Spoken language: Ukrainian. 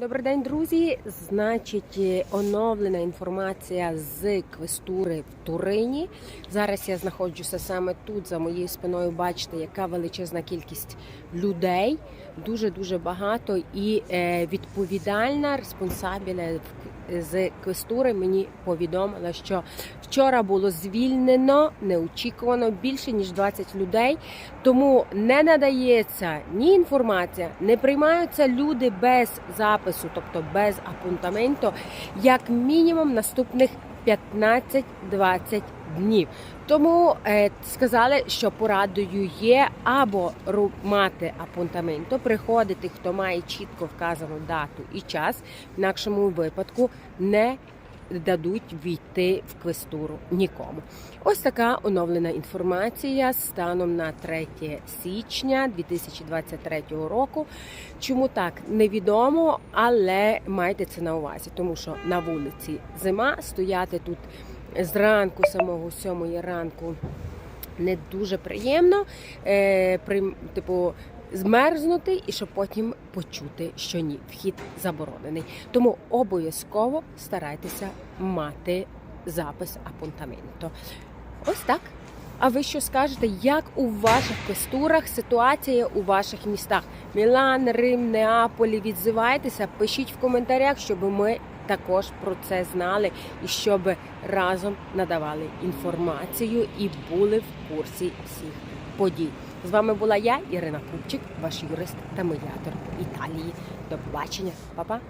Добрий день, друзі. Значить, е, оновлена інформація з квестури в Турині. Зараз я знаходжуся саме тут, за моєю спиною. Бачите, яка величезна кількість людей, дуже дуже багато. І е, відповідальна респонсабіля з квестури мені повідомила, що вчора було звільнено неочікувано більше ніж 20 людей. Тому не надається ні інформація, не приймаються люди без запису, тобто без апунтаменту, як мінімум наступних 15-20 днів. Тому е, сказали, що порадою є або мати мати апунтаменто, приходити, хто має чітко вказану дату і час, в інакшому випадку не дадуть війти в квестуру нікому. Ось така оновлена інформація станом на 3 січня 2023 року. Чому так невідомо, але майте це на увазі, тому що на вулиці зима стояти тут зранку, самого сьомої ранку. Не дуже приємно, е, при, типу, змерзнути і щоб потім почути, що ні, вхід заборонений. Тому обов'язково старайтеся мати запис апунтаменту. Ось так. А ви що скажете, як у ваших квестурах ситуація у ваших містах? Мілан, Рим, Неаполі, відзивайтеся, пишіть в коментарях, щоб ми також про це знали і щоб разом надавали інформацію і були в курсі всіх подій. З вами була я, Ірина Купчик, ваш юрист та медіатор Італії. До побачення, Па-па.